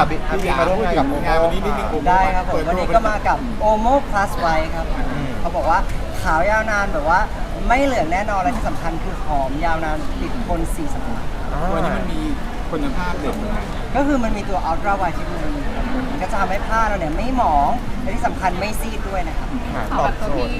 อะพี่อะพี่มาร่วมงานกับโอโมงานวันนี้นิดนึงโอโมได้ครับผม เปิดตัววันนี้ก็มากับ Omo Plus White ครับอืมเขาบอกว่าขาวยาวนานแบบว่า ไม่เหลืองแน่นอนและที่สำคัญคือหอมยาวนานติดทน4สัปดาห์ตัวนี้มันมีคุณภาพเด่นยังไง ก็คือมันมีตัว Ultra White ที่มันมัน ก็จะทำให้ผ้าเราเนี่ยไม่หมองและที่สำคัญไม่ซีดด้วยนะครับค่ะตอบโจทย์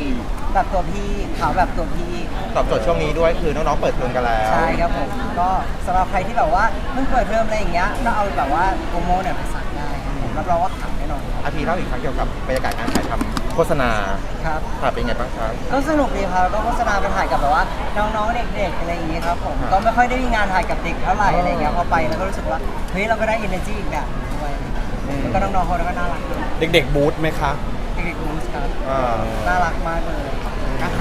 แบบตัวพี่ขาวแบบตัวพี่ตอบโจทย์ช่วงนี้ด้วยคือน้องๆเปิดเทอมกันแล้วใช่ครับผมก็สำหรับใครที่แบบว่าเพิ่งเปิดเทอมอะไรอย่างเงี้ยก็เอาแบบว่าโอโมเนี่ยไปสักได้ครับผมรับรองว่าขาวแน่นอนอาทีเล่าอีกครั้งเกี่ยวกับบรรยากาศการถ่ายทำโฆษณาครับค่ะเป็นไงบ้างครับก็สนุกดีครับแล้วก็โฆษณาไปถ่ายกับแบบว่าน้องๆเด็กๆอะไรอย่างเงี้ยครับผมครับก็ไม่ค่อยได้มีงานถ่ายกับเด็กเท่าไหร่อ๋อออะไรเงี้ยพอไปแล้วก็รู้สึกว่าเฮ้ยเราก็ได้ energy อีกแบบด้วย แล้วก็น้องๆเขาก็น่ารักด้วยเด็กๆบูธไหมคะเด็กๆบูสครับอ่าน่ารักมากเลย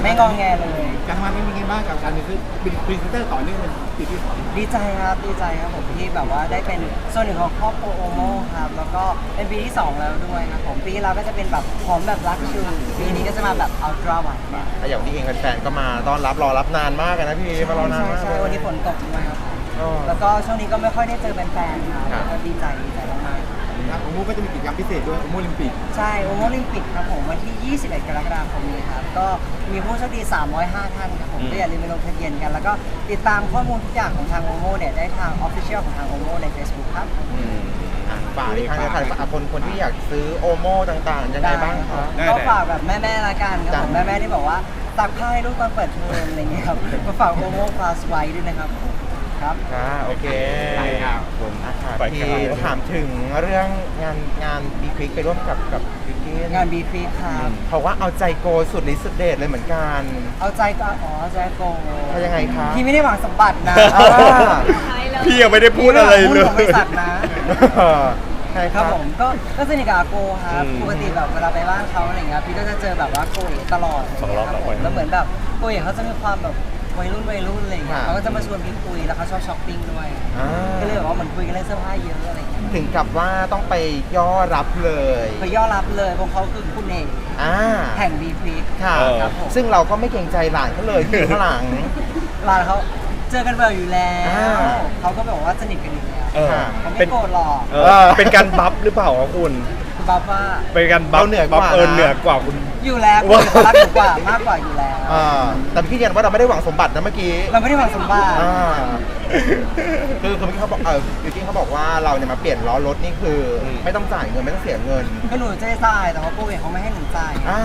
ไม่งองแงเลย การมานี่มีไงบ้างกับการเป็นเป็นพรีเซนเตอร์ต่อเนื่องเป็นปีที่สองดีใจครับดีใจครับผมที่แบบว่าได้เป็นส่วนหนึ่งของครอบครัวโอโมครับแล้วก็เป็นปีที่สองแล้วด้วยครับผมปีที่แล้วก็จะเป็นแบบหอมแบบรักชูปีนี้ก็จะมาแบบอัลตร้าไวท์แต่อย่างที่เองแฟนๆก็มาต้อนรับรอรับนานมากเลยนะพี่มารอนานใช่มากใช่วันนี้ฝนตกด้วยครับ อ๋อ แล้วก็ช่วงนี้ก็ไม่ค่อยได้เจอแฟนๆครับครับ ก็ดีใจดีใจมาก นะโอโมก็จะมีกิจกรรมพิเศษด้วยโอโมลิมปิกๆใช่โอโมลิมปิกครับผมวันที่ 21 กรกฎาคมนี้ครับ ก็มีผู้โชคดี 305 ท่านครับผมอืม ก็อย่าลืมไปลงทะเบียนกัน แล้วก็ติดตามข้อมูลทุกอย่างของทางโอโมเนี่ย ได้ทางออฟฟิเชียลของทางโอโมใน Facebook ครับอืมอะฝากอีกครั้งนะครับฝากคนคนที่อยากซื้อโอโมต่างๆ ยังไงบ้างครับได้ก็ได้ฝากแบบแม่ๆละกันครับผมจ้ะแม่ๆที่บอกว่าตักผ้าให้ลูกตอนเปิดเทอมอะไรอย่างเงี้ยครับ ก็ฝากโอโมพลัสไว้ด้วยนะครับผม ครับค่ะโอเคได้ครับผมอะค่ะไปครับพี่ถามถึงเรื่องงานงานบีควิกไปร่วมกับกับบิวกี้งานบีฟรีครับเขาว่าเอาใจโกสุดฤทธิ์สุดเดชเลยเหมือนกันเอาใจก็อ๋อใจโกงเขายังไงคะพี่ไม่ได้หวังสมบัตินะอ่าพี่ยังไม่ได้พูดอะไรเลพี่ม่หวังหุ้นของบริษัยทนะ ใช่คครัรับบ ผมก็ก็สนิทกับอาโกครับอืมปกติแบบเวลาไปบ้านเขาอะไรเงี้ยพี่ก็จะเจอแบบว่าโกเอ๋ตลอดะไสองรอบเงี้ยคแล้วผมแล้วเหมือนแบบโกเอ๋เขาจะมีความแบบ วัยรุ่นวัยรุ่นอะไรเงี้ยค่ะเขาก็จะมาชวนพี่คุยแล้วเขาชอบช้อปปิ้งด้วยอ่า ก็เลยแบบว่าเหมือนคุยกันเรื่องเสื้อผ้าเยอะอะไรเงี้ยถึงกับว่าต้องไปย่อรับเลยไปย่อรับเลยเพราะเขาคือคุณเอกอ่าแห่งบีฟรีค่ะ เออ ครับผมซึ่งเราก็ไม่เกรงใจหลานเขาเลยที่อยู่ข้างหลัง ร้านเขาเจอกันบ่อยอยู่แล้วอ่า เขาก็บอกว่าสนิทกันอยู่แล้วเออเขาเป็ไม่นโกรธหรอกเออเป็นการบัฟหรือเปล่าครับคุณ คือบัฟว่าเป็นการบัฟเราเหนือกว่าบัฟเออนะ เหนือกว่าคุณ อยู่แล้วคุณเขารักหนูกว่ามากกว่าอยู่แล้ว อ่าแต่พี่ยืนยันว่าเราไม่ได้หวังสมบัตินะเมื่อกี้เราไม่ได้หวังสมบัติอ่าคือคือเมื่อกี้เขาบอกเออบิวกิ้งเขาบอกว่าเราเนี่ยมาเปลี่ยนล้อรถนี่คืออมไม่ต้องจ่ายเงินไม่ต้องเสียเงิน ก็หนูจะจ่ายแต่ว่าปูเอกเขาไม่ให้หนูจ่ายอ่า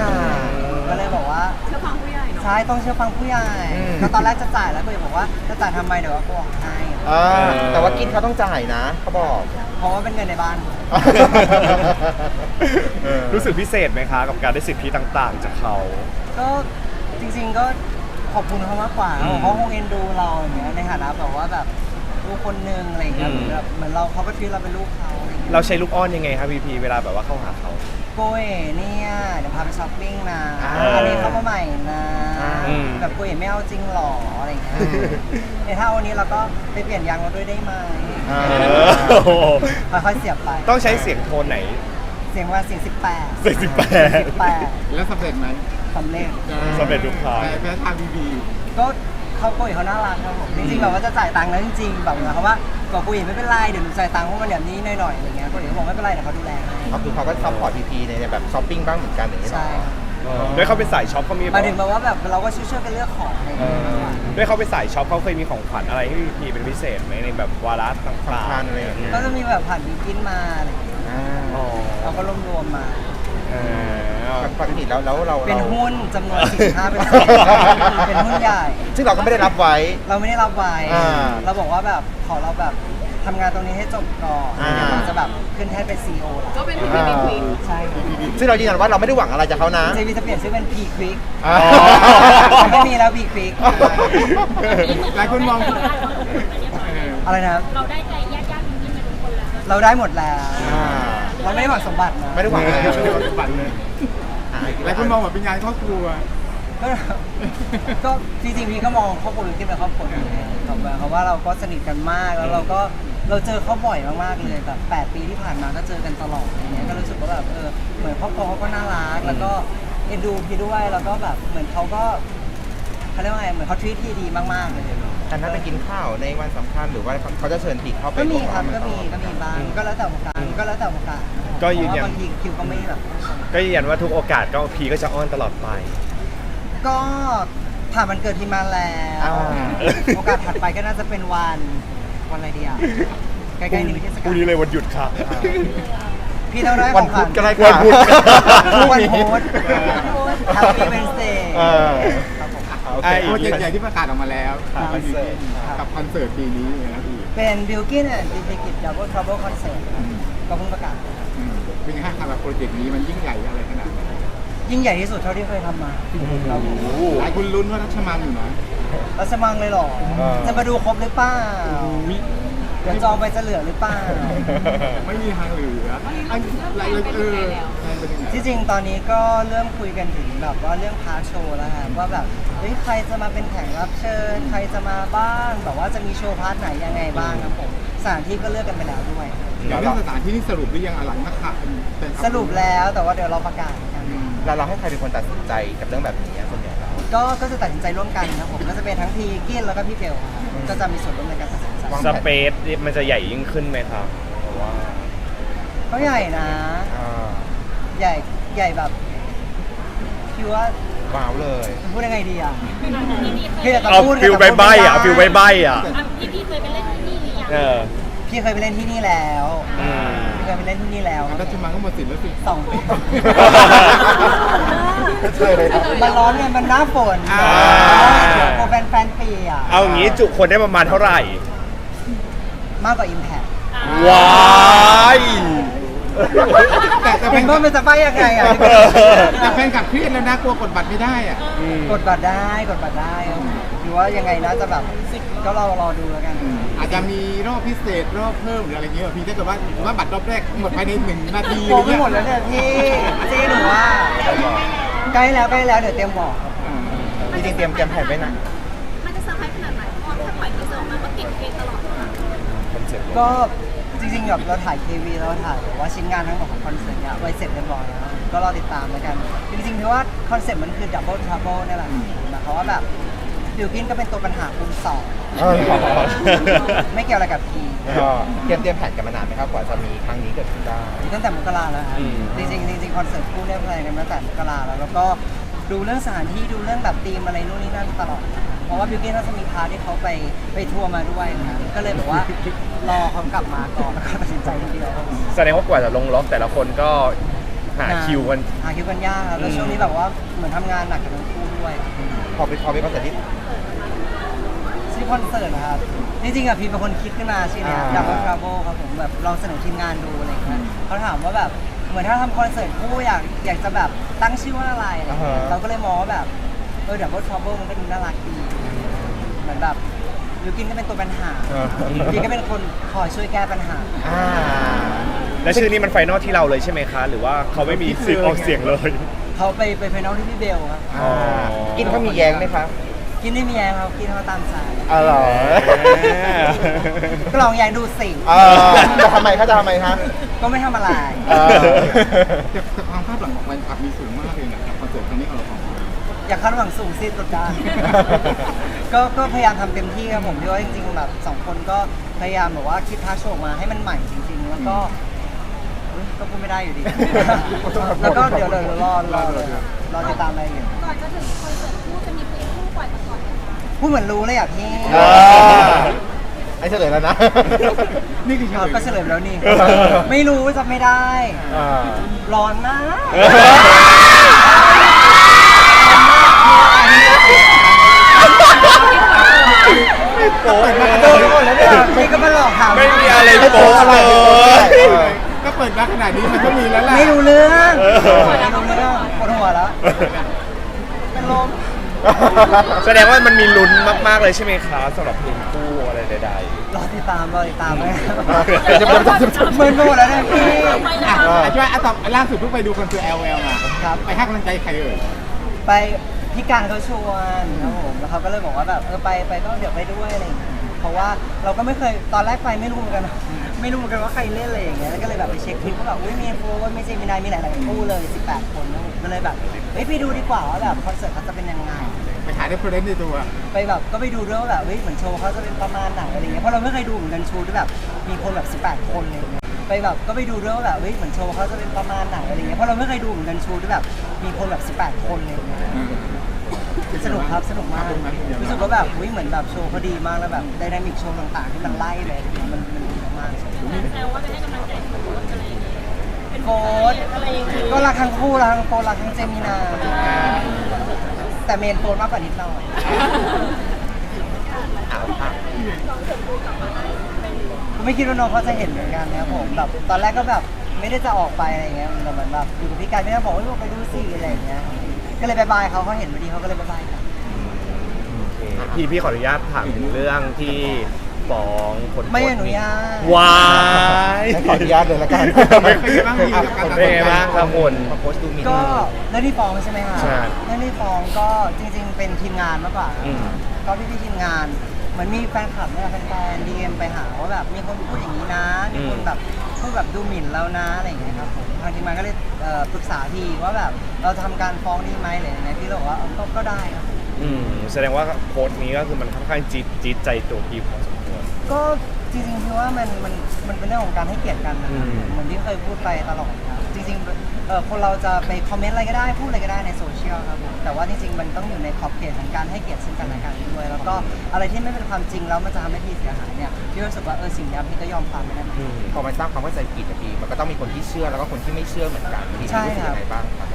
ก็เลยบอกว่า เชื่อฟังผู้ใหญ่เนาะใช่ต้องเชื่อฟังผู้ใหญ่อืม ก็ตอนแรกจะจ่ายแล้วปูเอกบอกว่าจะจ่ายทำไมเดี๋ยวว่ากูออกให้ อ่าแต่ว่ากินเขาต้องจ่ายนะเขาบอก เพราะว่าเป็นเงินในบ้าน เออรู้สึกพิเศษไหมคะกับการได้สิทธิต่างๆ จากเขา ก็จริงๆก็ขอบคุณเขามากกว่าอืม เขาคงเอ็นดูเราอย่างเงี้ยในฐานะแบบว่าแบบ ลูกคนนึงอะไรอย่างเงี้ยอืเหมมือนแบบเหมือนเราเขาก็ทีเราเป็นลูกเขาอะไรอย่างเงี้ยเราใช้ลูกอ้อนยังไงครับพีพีเวลาแบบว่าเข้าหาเขา โกยเนี่ยเดี๋ยวพาไปช้อปปิ้งนะอ่าอันนี้เขามาใหม่นะอืม แบบโกยไม่เอาจริงหรออะไรอย่างเงี้ยเดี๋ยวถ้าวันนี้เราก็ไปเปลี่ยนยางรถด้วยได้ไหมอ่าเออโอ้โหค่อยๆเสียบไปต้องใช้เสียงโทนไหน เสียงว่าเสียงสิบแปดเสียงสิบแปดสิบแปดแล้วสำเร็จไหมสำเร็จ สำเร็จทุกครั้งแพ้ทางบีบีก็ เขาโกยเขาน่ารักครับผมจริงๆแบบว่าจะจ่ายตังค์แล้วจริงๆแบบเขามว่าก็โกยไม่เป็นไรเดี๋ยวหนูจ่ายตังค์เพราะมันแบบนี้หน่อยๆอะไรเงี้ยโกยเขาบอกไม่เป็นไรเดี๋ยวเขาดูแลให้ก็คือเขาก็ซัพพอร์ตพีพีในแบบช้อปปิ้งบ้างเหมือนกันอย่างนี้เหรอใช่ ด้วยเขาเป็นสายช็อปเขามีหมายถึงแบบว่าแบบเราก็ช่วยๆกันเลือกของอะไรเอเงี้ยอด้วยเขาเป็นสายช็อปเขาเคยมีของขวัญอะไรให้พีพีเป็นพิเศษไหมในแบบวาระต่างสำคัญอะไรอย่างเงี้ยก็จะมีแบบผ่านบิวกินมาอะไรเงี้ยอ่าๆอ๋อเราก็รวมรวมๆมา เออ ปกติแล้วแล้วเราเป็นราหุ้นจำนวน 45เป็นเป็นหุ้นใหญ่ ซึ่งเราก็ไม่ได้รับไว้ เราไม่ได้รับไว้อ่าเราบอกว่าแบบขอเราแบบทำงานตรงนี้ให้จบก่อนอ่า เดี๋ยวเราจะแบบขึ้นแท่นเป็นซีโอก็เป็นพี่พีควีนใช่ครับซึ่งเรายืนยันว่าเราไม่ได้หวังอะไรจากเขานะ เจวีจะเปลี่ยนชื่อเป็น P Quick อ่าไม่มีแล้ว P Quick หลายคนมองเอออะไรนะครับเราได้ใจญาติญาติจริงๆกันทุกคนแล้ว เราได้หมดแล้ว อ่า เราไม่ได้หวังสมบัตินะไม่ได้หวังอะไรไม่ได้หวังสมบัติเลยอ่าหลายคนมองว่าเป็นงานครอบครัว ก็ก็จริงๆพี่ก็มองครอบครัวที่เป็นครอบครัวอยู่แล้วแบบว่าเพราะว่าเราก็สนิทกันมากแล้วเราก็เราเจอเขาบ่อยมากๆเลยแบบ8ปีที่ผ่านมาก็เจอกันตลอดอะไรเงี้ยก็รู้สึกว่าแบบเออเหมือนครอบครัวเขาก็น่ารักแล้วก็เอ็นดูพี่ด้วยแล้วก็แบบเหมือนเขาก็เขาเรียกว่าไงเหมือนเขาทวีตพี่ดีมากๆเลย การนัดไปกินข้าวในวันสำคัญหรือว่าเขาจะเชิญพีเข้าไปก็มีวครับไหก็มีก็มีบ้างก็แล้วแต่โอกาสก็แล้วแต่โอกาสก็ยืนยัน เพราะว่าบางทีคิวก็ไม่แบบก็ยืนยันว่าทุกโอกาสก็พีก็จะอ้อนตลอดไป ก็ผ่านวันเกิดที่มาแล้วอ่า โอกาสถัดไปก็น่าจะเป็นวันวันอะไรดีอะใกล้ๆนี้มีเทศพการุ่ลงนี้เลยวันหยุดค่ะพี่ต้องได้ขวัอนงขพุวัธญ ก็ได้วันพุธ วันพุธ Happy Wednesday เออครับผม โอเคไอ้โปรเจกต์ใหญ่ที่ประกาศออกมาแล้วครับคอนเสิร์ตกับคอนเสิร์ตปีนี้นะครับพี่เป็น Bilkin and b i l k i t Double Trouble Concert ก็เพิ่งประกาศ อืมเป็นไงฮะสำหรับโปรเจกต์นี้มันยิ่งใหญ่อะไรขนาดไหนยิ่งใหญ่ที่สุดเท่าที่เคยทำมาครับผมหลายคนลุ้นว่ารัชมังอยู่นะรัชมังเลยเหรอ เออ จะมาดูครบหรือเปล่าเดี๋ยวจองไปจะเหลือหรือเปล่า ไม่มีทางเหลืออันอะไรเออแทน เป็นยังไงที่จริงตอนนี้ก็เริ่มคุยกันถึงแบบว่าเรื่องพาร์ทโชว์แล้วครับว่าแบบเฮ้ยใครจะมาเป็นแขกรับเชิญใครจะมาบ้างแบบว่าจะมีโชว์พาร์ทไหนยังไงบ้างครับผมสถานที่ก็เลือกกันไปแล้วด้วยเดี๋ยวเรื่องสถานที่นี่สรุปหรือยังอะไรนักข่าวเป็นสรุปแล้วแต่ว่าเดี๋ยวเราประกาศกันแล้วเราให้ใครเป็นคนตัดสินใจกับเรื่องแบบนี้อะส่วนใหญ่แล้วก็ก็จะตัดสินใจร่วมกันครับผมก็จะเป็นทั้งพีกินแล้วก็พี่เบลครับก็จะมีส่วนร่วมในการตัดสินใจวางสเปซมันจะใหญ่ยิ่งขึ้นไหมครับเพราะว่า ก็ใหญ่นะ อ่า ใหญ่ใหญ่แบบคิดว่าว้าวเลยจะพูดยังไงดีอะ พี่พีเคคืยออยากจะเอาพูดฟิลใบใบๆอะเอาฟิลใบใบๆอะ พี่พีเคยไปเล่นที่นี่หรือยังเออ พี่เคยไปเล่นที่นี่แล้วอืม พี่เคยไปเล่นที่นี่แล้วรัชมังก็หมดสิทธิ์แล้วสิ สองปีเฉยเลยครับ มันร้อนไงมันหน้าฝนอ่า โปรแฟนแฟนปีอะเอางี้จุคนได้ประมาณเท่าไหร่ มากกว่า Impact ว้าย แต่แต่แฟเห็นนว่ามันจะไปยังไงอะแต่แฟนกลับเครียดแล้วนะกลัวกดบัตรไม่ได้อะกดบัตรได้กดบัตรได้ครับหรือว่ายังไงนะจะแบบก็รอรอดูแล้วกันอาจจะมีรอบพิเศษรอบเพิ่มหรืออะไรเงี้ยพี่ถ้าเกิดว่าว่าบัตรรอบแรกหมดภายในหนึ่งนาทีโกงไม่หมดแล้วเนี่ยพี่จี้หนูว่าใกล้แล้วใกล้แล้วเดี๋ยวเตรียมบอกครับจริงๆเตรียมเตรียมแผนไว้นะมันจะเซอร์ไพรส์ขนาดไหนเพราะถ้าปล่อยทีเซอร์ออกมาก็ติดเทรนด์ตลอดเลยก็จ ริงๆแบบเราถ่ายเควีเราถ่ายแบบว่าชิ้นงานทั้งหมดของคอนเสิร์ตเนี่ยไว้เสร็จเรียบร้อยแล้วก็รอติดตามแล้วกัน จริงๆถือว่าคอนเซ็ปต์มันคือ double trouble นี่แหละหมายความว่าแบบบิวกินก็เป็นตัวปัญหาคูณสองเออไม่เกี่ยวอะไรกับพีก็เตรียมเตรียมแผนกันมานานไหมครับกว่าจะมีครั้งนี้เกิดขึ้นได้ ตั้งแต่มกราแล้วครับอืม จริงๆจริงๆคอนเสิร์ตคู่เนี่ยแพลนกันมาตั้งแต่มกราแล้วแล้วก็ดูเรื่องสถานที่ดูเรื่องแบบธีมอะไรนู่นนี่นั่นตลอดเพ ราะว่าบิวกิ้นน่าจะมีพาร์ทที่เขาไปไปทัวร์มาด้วยนะครับก็เลยแบบว่ารอเขากลับมาก่อนแล้วก็ตัดสินใจทีเดียวแสดงว่ากว่าจะลงล็อกแต่ละคนก็หาคิวกัน หาคิวกันยากครับแล้วอืมช่วงนี้แบบว่าเหมือนทำงานหนักกันทั้งคู่ด้วยพอไปพอไปคอนเสิร์ตที่ชื่อคอนเสิร์ตนะครับจริงๆอะพี่เป็นคนคิดขึ้นมาชื่อเนี้ยอ่าอยากมาทราเวลครับผมแบบลองเสนอทีมงานดูอะไรอย่างเงี้ยเขาถามว่าแบบเหมือนถ้าทำคอนเสิร์ตคู่อยากอยากจะแบบตั้งชื่อว่าอะไรอะไรอย่างเงี้ยเราก็เลยมองว่าแบบเออเดี๋ยวทราเวลมันก็ดูน่ารักดี เหมือนแบบยูกินก็เป็นตัวปัญหาเออพี่ก็เป็นคนคอยช่วยแก้ปัญหา อ่าและชื่อนี้มันไฟนอลที่เราเลยใช่ไหมคะ หรือว่าเขาไม่มีสิทธิ์ออกเสียงเลย เขาไปไปไฟนอลที่พี่เบลครับอ่ากินเขามีแย้งไหมครับกินได้มีแยงครับกินเขาตามใจอ๋อเหรอก็ลองแยงดูสิเออจะทำไมเขาจะทำไมฮะก็ไม่ทำอะไร เออ แต่แต่ความคาดหวังของแฟนคลับมีสูงมากเลยนะกับคอนเสิร์ตครั้งนี้ของเราสองคน อยากคาดหวังสูงสิกดดัน ก็ก็พยายามทำเต็มที่ครับผมพี่ว่าจริงๆแบบสองคนก็พยายามแบบว่าคิดท่าโชว์ออกมาให้มันใหม่จริง ๆ แล้วก็อุ๊ยก็พูดไม่ได้อยู่ดี แล้วก็เดี๋ยวเดี๋ยวรอรอเลยรอติดตามรายละเอียดก่อนจะถึงคอนเสิร์ตคู่จะมีเพลงคู่ปล่อยมาก่อนไหมคะพูดเหมือนรู้เลยอยากพี่เออไอ้เฉลยแล้วนะ นี่คือเฉเอาลยก็เฉลยไปแล้วนี่ เออ ไม่รู้จำไม่ได้ อ่า ร้อนมาก เออ โป๊ะมากโดนไปหมดแล้วเนี่ยนี่ก็มาหลอกถามไม่มีอะไรโป๊ะเลยก็เปิดมาขนาดนี้มันก็มีแล้วแหละไม่รู้เรื่องเออไม่รู้เรื่องปวดหัวแล้วเป็นลมแสดงว่ามันมีลุ้นมาก ๆ เลยใช่ไหมคะสำหรับเพลงคู่อะไรใดรอติดตามรอติดตามเลยเดี๋ยวๆๆๆเหมือนไปหมดแล้วเนี่ยพี่อะอะช่วยอะตอบล่าสุดเพิ่งไปดูคอนเสิร์ต LL มาครับไปให้กำลังใจใครเอ่ยไป พี่การเขาชวนครับผมแล้วเขาก็เลยบอกว่าแบบเออไปไปก็เดี๋ยวไปด้วยอะไรอย่างเงี้ยเพราะว่าเราก็ไม่เคยตอนแรกไปไม่รู้เหมือนกัน ไม่รู้เหมือนกันว่าใครเล่นอะไรอย่างเงี้ยแล้วก็เลยแบบไปเช็คคลิปก็แบบอุ้ยมีโฟนไม่ใช่มีนายมีหลายๆคู่เลย 18 คนนะผมก็เลยแบบเฮ้ยไปดูดีกว่าว่าแบบคอนเสิร์ตเขาจะเป็นยังไง ไปถ่ายเรฟเฟอร์เรนซ์ในตัว ไปแบบก็ไปดูด้วยว่าแบบเฮ้ยเหมือนโชว์เขาจะเป็นประมาณไหนอะไรเงี้ยเพราะเราไม่เคยดูเหมือนกันโชว์ที่แบบมีคนแบบ 18 คนอะไรเลย ไปแบบก็ไปดูด้วยว่าแบบเฮ้ยเหมือนโชว์เขาจะเป็นประมาณไหนอะไรเงี้ยเพราะเราไม่เคยดูเหมือนกันโชว์ที่แบบมีคนแบบ 18 คนอะไรเลย สนุกครับสนุกมากรู้สึกว่าแบบอุ้ยเหมือนแบบโชว์เขาดีมากแล้วแบบไดนามิกโชว์ต่างๆที่มันไล่ไปมันมันดีมากแซวว่าไปให้กำลังใจโค้ชอะไรอย่างเงี้ยเป็นโค้ชอะไรอย่างเงี้ยก็รักทั้งคู่รักทั้งโฟนรักทั้งเจมินาแต่เมนโฟนมากกว่านิดหน่อยเอาค่ะผมไม่คิดว่าน้องเขาจะเห็นเหมือนกันนะครับผมแบบตอนแรกก็แบบไม่ได้จะออกไปอะไรเงี้ยแต่เหมือนแบบอยู่กับพี่กายไม่ได้บอกว่าไปดูสิอะไรอย่างเงี้ย ก็เลยบายบายเขาเขาเห็นพอดีเขาก็เลยบายบายกันพี่พี่ขออนุญาตถามถึงเรื่องที่ฟ้องคนไม่อนุญาตวายขออนุญาตเลยละกันเป็นไงบ้างพี่กับการตัดสินใจเป็นไงบ้างครับคุณมาโพสต์ดูหมินก็เรื่องที่ฟ้องใช่ไหมคะใช่ เรื่องที่ฟ้องก็จริง ๆ เป็นทีมงานมากกว่า อืม ก็พี่พี่ๆทีมงาน เหมือนมีแฟนคลับเนี่ยแฟนๆดีเอ็มไปหาว่าแบบมีคนพูดอย่างนี้นะ มีคนแบบพูดแบบดูหมิ่นเรานะอะไรอย่างเงี้ยครับผมทางทีมงานก็เลยเอ่อปรึกษาพี่ว่าแบบเราจะทำการฟ้องนี่ไหมหรือยังไงพี่เลยบอกว่าเออก็ก็ได้ครับ อืมแสดงว่าโค้ดนี้ก็คือมันค่อนข้างจี๊ดจีดใจตัวพีพอสม ก็จริงๆพี่ว่ามันมันมันเป็นเรื่องของการให้เกียรติกันนะอืม เหมือนที่เคยพูดไปตลอดครับจริงๆเออคนเราจะไปคอมเมนต์อะไรก็ได้พูดอะไรก็ได้ในโซเชียลครับผมแต่ว่าจริงๆมันต้องอยู่ในขอบเขตของการให้เกียรติซึ่งกันและกันด้วย แล้วก็อะไรที่ไม่เป็นความจริงแล้วมันจะทำให้พี่เสียหายเนี่ยพี่รู้สึกว่าเออสิ่งเนี้ยพี่ก็ยอมความไม่ได้เหมือนกันอืมพอมันสร้างความเข้าใจผิดอะพี่มันก็ต้องมีคนที่เชื่อแล้วก็คนที่ไม่เชื่อเหมือนกันพี่ใช่รู้สึกครับ ยังไงบ้างครับ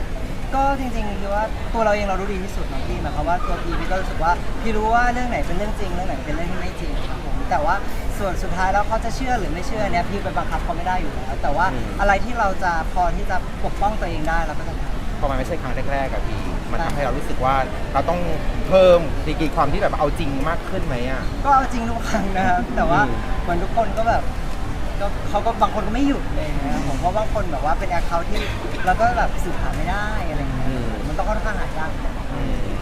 ก็จริงๆคือว่าตัวเราเองเรารู้ดีที่สุดนะพี่หมายความว่าตัวพี่พี่ก็รู้สึกว่าพี่รู้ว่าเรื่องไหนเป็นเรื่องจริงเรื่องไหนเป็นเรื่องที่ไม่จริงครับผม แต่ว่าส่วนสุดท้ายแล้วเขาจะเชื่อหรือไม่เชื่อเนี่ยพี่ไปบังคับเขาไม่ได้อยู่แล้วแต่ว่าอืม อะไรที่เราจะพอที่จะปกป้องตัวเองได้เราก็จะทำ พอมันไม่ใช่ครั้งแรกๆอะพี่ มันใช่ทำให้เรารู้สึกว่าเราต้องเพิ่มดีกรีความที่แบบเอาจริงมากขึ้นไหมอะ ก็เอาจริงทุกครั้งนะครับแต่ว่าอืม เหมือนทุกคนก็แบบก็เขาก็บางคนก็ไม่หยุดเลยนะครับผมเพราะบางคนแบบว่าเป็นแอคเคาท์ที่เราก็แบบสื่อหาไม่ได้อะไรอย่างเงี้ยมันต้องค่อนข้างหายากอืม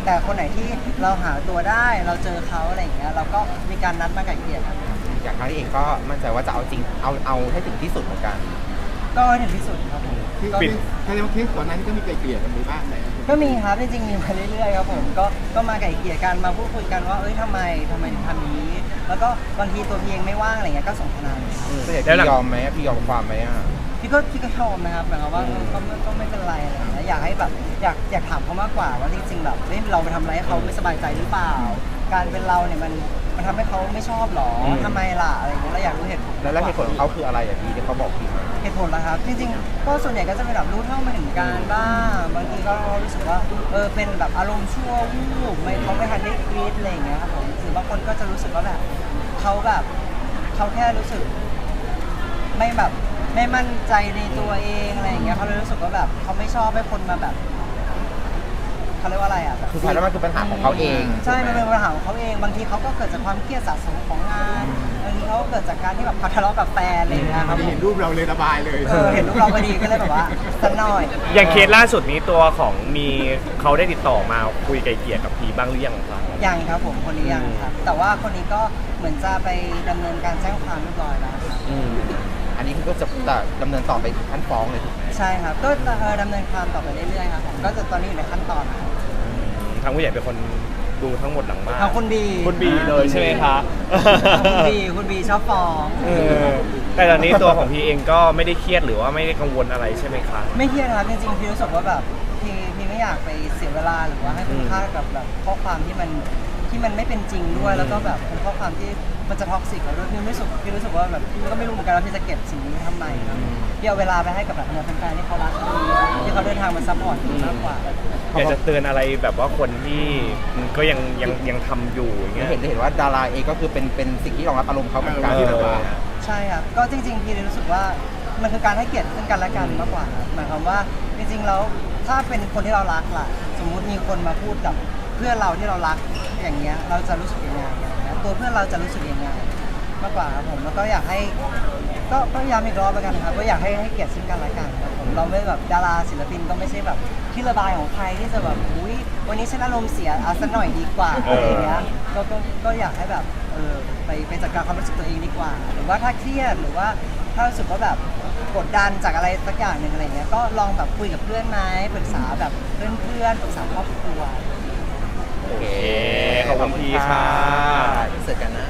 แต่คนไหนที่เราหาตัวได้เราเจอเขาอะไรอย่างเงี้ยเราก็มีการนัดมาไก่เกลี่ยกันอย่างครั้งนี้เองก็มั่นใจว่าจะเอาจริงเอาเอาให้ถึงที่สุดเหมือนกัน ก็ให้ถึงที่สุดครับผม คือก็มีแสดงว่าเคสก่อนหนั้านก็มีไกลเกลี่ยกันไปบ้างแล้วก็มีครับจริงๆมีมาเรื่อยๆครับผมก็ก็มาไก่เกลี่ยกันมาพูดคุยกันว่าเอ้ยทำไมทำไมถึงทำอย่างนี้ แล้วก็บางทีตัวพี่เองไม่ว่างอะไรเงี้ยก็ส่งทนาย ส่วนใหญ่แล้วหลัพี่ง ยอมไหมอะพี่ยอมความไหมอะ พี่ก็พี่ก็ชอบนะครับหมายความว่าเออก็ไม่ก็ไม่เป็นไรอะไรอย่างเงี้ยอยากให้แบบอยากอยากถามเขามากกว่าว่าจริงๆแบบเฮ้ยเราไปทำอะไรให้เขาไม่สบายใจหรือเปล่า การเป็นเราเนี่ยมันมันทำให้เขาไม่ชอบหรออืมทำไมล่ะอะไรอย่างเงี้ยเราอยากรู้เหตุผลแล้วแล้วเหตุผลของเขาคืออะไรอะพี่ที่เขาบอกพี่มาเหตุผลละครับจริงๆก็ส่วนใหญ่ก็จะเป็นแบบรู้เท่าไม่ถึงการบ้างบางทีก็รู้สึกว่าเออเป็นแบบอารมณ์ชั่ววูบไม่เขาไม่ทันได้กรี๊ดอะไรอย่างเงี้ยครับผมหรือบางคนก็จะรู้สึกว่าแบบเขาแบบเขาแค่รู้สึก ไม่แบบ ไม่มั่นใจในตัวเองอะไรอย่างเงี้ยเขาเลยรู้สึกว่าแบบเขาไม่ชอบให้คนมาแบบเขาเรียกว่าอะไรอะแบบ คือสุดท้ายแล้วมันคือปัญหาของเขาเองใช่ถูกไหมันเป็นปัญหาของเขาเอง บางทีเขาก็เกิดจากความเครียดสะสมของงานบางทีเขาก็เกิดจากการที่แบบเขาทะเลาะกับแฟนอะไรอย่างเงี้ยคพรัอบได้เห็นรูปเราเลยระบายเลย เออเห็นลูกเราพอดีก็เลยแบบว่าสักหน่อย อย่างเคสล่าสุดนี้ตัวของมีเขาได้ติดต่อมาคุยไกลเกลี่ยกับพีบ้างหรือยังครับ ยังครับผมคนนี้ยังครับ แต่ว่าคนนี้ก็เหมือนจะไปดำเนินการแจ้งความเรียบร้อยแล้วครับ อืม อันนี้คือก็จะจะดำเนินต่อไปถึงขั้นฟ้องเลยถูกไหมใช่ครับ ก็เอ่อดำเนินการต่อไปเรื่อยๆครับผมก็จะตอนนี้อยู่ในขั้นตอนนะครับทางผู้ใหญ่เป็นคนดูทั้งหมดหลังบ้านเอาคุณบีคุณบีเลยใช่ไหมคะคุณบีคุณบีชอบฟ้อง เออแต่ตอนนี้ตัวของพีเองก็ไม่ได้เครียดหรือว่าไม่ได้กังวลอะไรใช่ไหมคะ ไม่เครียดครับจริงๆพี่รู้สึกว่าแบบพี่พี่ไม่อยากไปเสียเวลาหรือว่าให้คุณค่ากับแบบข้อความที่มัน ที่มันไม่เป็นจริงด้วย แล้วก็แบบเป็นข้อความที่มันจะท็อกซิกแล้วด้วยพี่รู้สึกพี่รู้สึกว่าแบบพี่ก็ไม่รู้เหมือนกันว่าพี่จะเก็บสิ่งนี้ไว้ทำไมครับพี่เอาเวลาไปให้กับแบบเนี่ยแฟนๆที่เขารักพี่ที่เขาเดินทางมาซัพพอร์ตพี่มากกว่า อยากจะเตือนอะไรแบบว่าคนที่ก็ยังยังยังทำอยู่อย่างเงี้ย เห็นเห็นว่าดาราเองก็คือเป็นเป็นสิ่งที่รองรับอารมณ์เขาเหมือนกันเออที่แบบว่า ใช่ครับ ก็จริงๆ พี่รู้สึกว่ามันคือการให้เกียรติซึ่งกันและกันมากกว่าครับหมายความว่าจริงๆ แล้วถ้าเป็นคนที่เรารักล่ะ สมมุติมีคนมาพูดกับ เพื่อนเราที่เรารักอย่างเงี้ยเราจะรู้สึกยังไงอย่างเงี้ยตัวเพื่อนเราจะรู้สึกยังไงมากกว่าครับผมแล้วก็อยากให้ก็ก็ย้ำอีกรอบแล้วกันนะครับว่าอยากให้ให้เกียรติซึ่งกันและกันครับผมเราไม่แบบดาราศิลปินก็ไม่ใช่แบบที่ระบายของใครที่จะแบบอุ้ยวันนี้ฉันอารมณ์เสียเอาสักหน่อยดีกว่าอะไรอย่างเงี้ยก็ก็ก็อยากให้แบบเออไปไปจัดการความรู้สึกตัวเองดีกว่า หรือว่าถ้าเครียดหรือว่าถ้ารู้สึกว่าแบบกดดันจากอะไรสักอย่างหนึ่งอะไรเงี้ยก็ลองแบบคุยกับเพื่อนไหมปรึกษาแบบเพื่อนเพื่อนๆปรึกษาครอบครัวอ โอเคขอบคุณพี่ค่ะ เสร็จกันนะ